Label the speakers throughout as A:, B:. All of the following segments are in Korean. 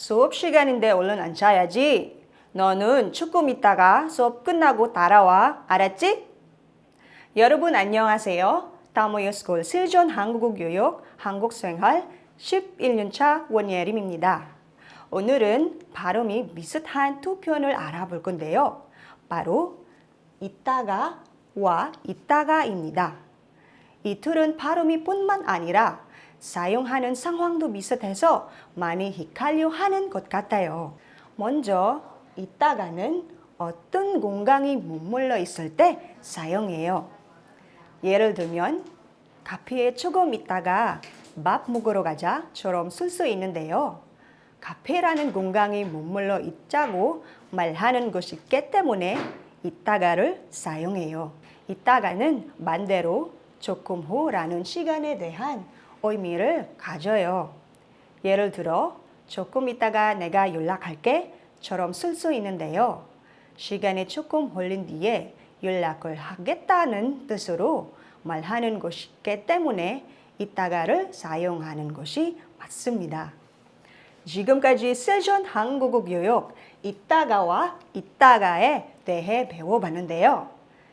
A: 수업 시간인데 얼른 앉아야지. 너는 조금 있다가 수업 끝나고 따라와. 알았지? 여러분 안녕하세요. 다모여 스쿨 실존 한국어 교육 한국 생활 11년차 원예림입니다. 오늘은 발음이 비슷한 두 표현을 알아볼 건데요. 바로 이따가와 이따가입니다. 이 둘은 발음이 뿐만 아니라 사용하는 상황도 비슷해서 많이 헷갈려 하는 것 같아요. 먼저 이따가는 어떤 공간이 머물러 있을 때 사용해요. 예를 들면 카페에 조금 있다가 밥 먹으러 가자처럼 쓸 수 있는데요. 카페라는 공간이 머물러 있자고 말하는 것이 있기 때문에 이따가를 사용해요. 이따가는 반대로 조금 후라는 시간에 대한 의미를 가져요. 예를 들어 조금 있다가 내가 연락할게 처럼 쓸 수 있는데요. 시간이 조금 걸린 뒤에 연락을 하겠다는 뜻으로 말하는 것이기 때문에 이따가를 사용하는 것이 맞습니다. 지금까지 세션 한국어 교육 이따가와 이따가에 대해 배워봤는데요.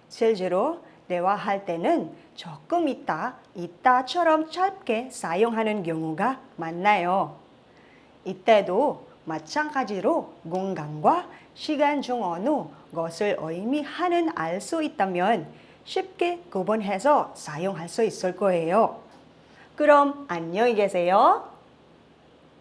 A: 실제로 대화할 때는 조금 있다, 이따처럼 짧게 사용하는 경우가 많나요. 이때도 마찬가지로 공간과 시간 중 어느 것을 의미하는 알 수 있다면 쉽게 구분해서 사용할 수 있을 거예요. 그럼 안녕히 계세요.